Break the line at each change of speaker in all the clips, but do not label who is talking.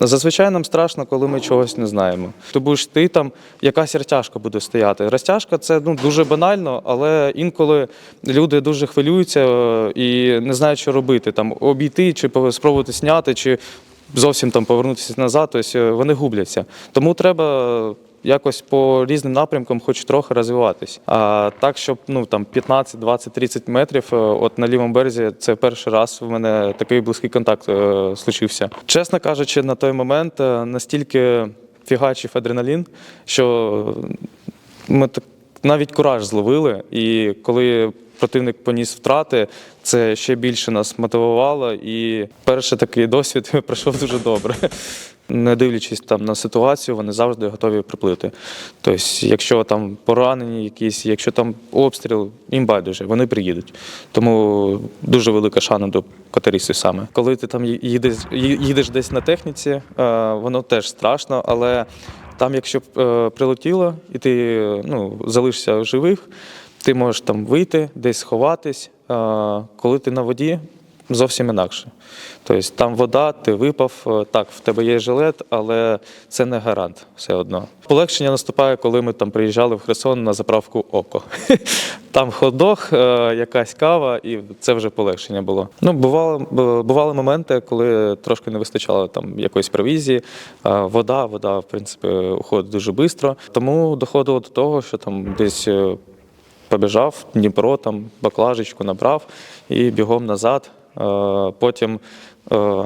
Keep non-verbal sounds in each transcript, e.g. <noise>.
Зазвичай нам страшно, коли ми чогось не знаємо. Ти ж ти там, якась розтяжка буде стояти. Розтяжка це ну, дуже банально, але інколи люди дуже хвилюються е, і не знають, що робити. Там обійти, чи спробувати зняти, чи зовсім там повернутися назад. Тобто вони губляться. Тому треба. Якось по різним напрямкам хоч трохи розвиватись. А так, щоб ну там 15, 20, 30 метрів, е, от на лівому березі, це перший раз в мене такий близький контакт е, случився. Чесно кажучи, на той момент е, настільки фігачив адреналін, що ми так навіть кураж зловили. І коли противник поніс втрати, це ще більше нас мотивувало. І перший такий досвід <laughs> пройшов дуже добре. Не дивлячись там на ситуацію, вони завжди готові приплити. Тобто, якщо там поранені якісь, якщо там обстріл, їм байдуже, вони приїдуть. Тому дуже велика шана до катеристів саме. Коли ти там їдеш, їдеш десь на техніці, е, воно теж страшно, але там, якщо е, прилетіло, і ти ну, залишишся живих, ти можеш там вийти, десь сховатись. Е, коли ти на воді, зовсім інакше. Тобто там вода, ти випав, е, так, в тебе є жилет, але це не гарант все одно. Полегшення наступає, коли ми там приїжджали в Херсон на заправку Око. <laughs> Там ходох, якась кава, і це вже полегшення було. Ну, бувало, бували моменти, коли трошки не вистачало там якоїсь провізії. Е, Вода, вода, в принципі, уходить дуже швидко. Тому доходило до того, що там десь. е, побіжав Дніпро, там баклажечку набрав і бігом назад. Е, Потім е,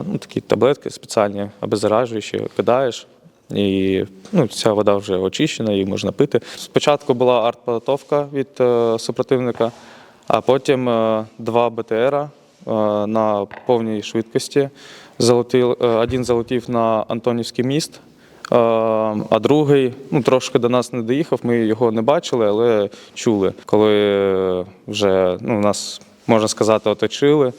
ну, такі таблетки спеціальні обеззаражуючі кидаєш. І ну, ця вода вже очищена, її можна пити. Спочатку була артподготовка від е, супротивника, а потім два БТРа е, на повній швидкості. Залетів, е, один залетів на Антонівський міст, А другий ну, трошки до нас не доїхав, ми його не бачили, але чули. Коли вже ну, нас, можна сказати, оточили,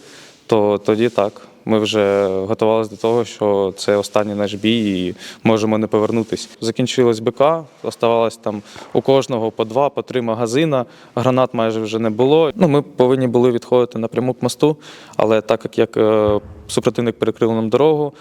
то тоді так. Ми вже готувалися до того, що це останній наш бій і можемо не повернутися. Закінчилось БК, оставалось там у кожного по два, по три магазина. Гранат майже вже не було. Ну, ми повинні були відходити напряму к мосту, але так як, е, супротивник перекрив нам дорогу,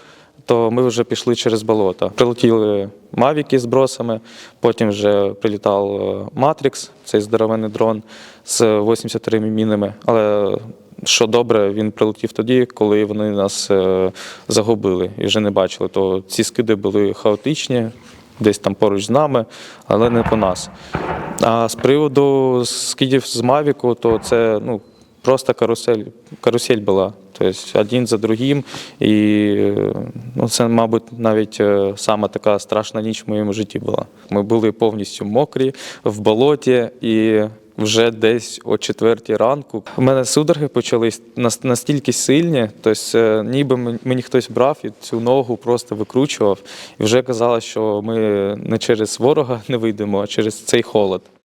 то ми вже пішли через болото. Прилетіли мавіки з бросами, потім вже прилітав е, Матрікс, цей здоровенний дрон з 83 мінами. Але що добре, він прилетів тоді, коли вони нас е, загубили і вже не бачили. То ці скиди були хаотичні, десь там поруч з нами, але не по нас. А з приводу скидів з Мавіку, то це ну, просто карусель, карусель була. Тобто один за другим. І ну, це, мабуть, навіть е, сама така страшна ніч в моєму житті була. Ми були повністю мокрі в болоті і. Вже десь о четвертій ранку у мене судороги почались нас- настільки сильні, тобто е, ніби мені хтось брав і цю ногу просто викручував. І вже казалось, що ми не через ворога <laughs> не вийдемо, а через цей холод.